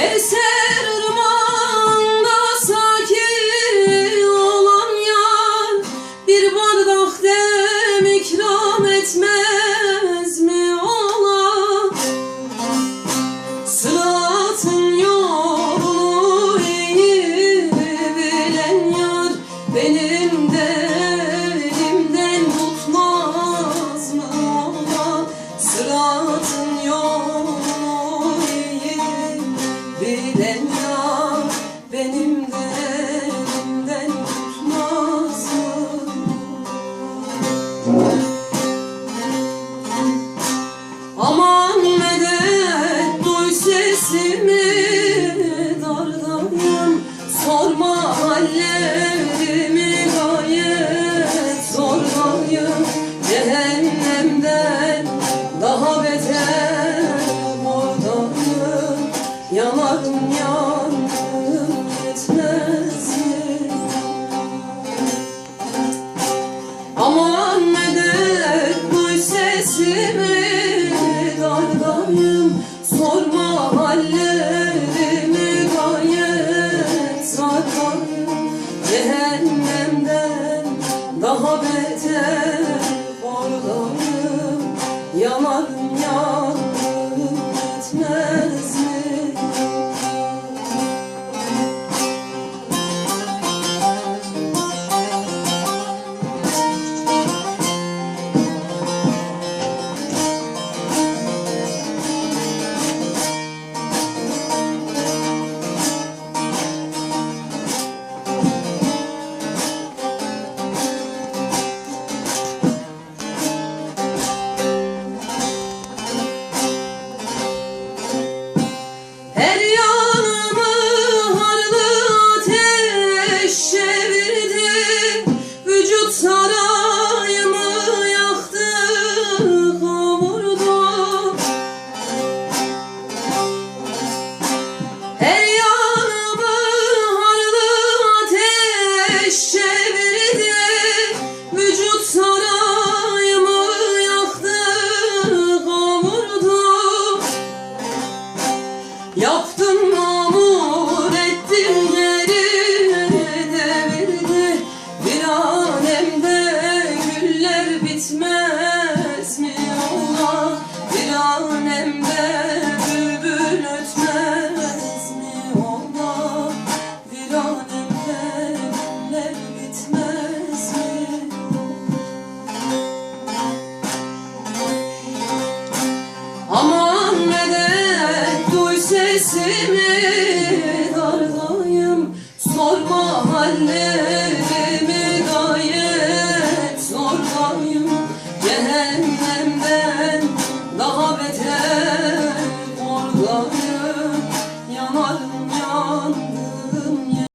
Esse Aman medet duy sesimi dardayım Sorma halle hasrete Orlanım yanarım Yaptım senden daha beter.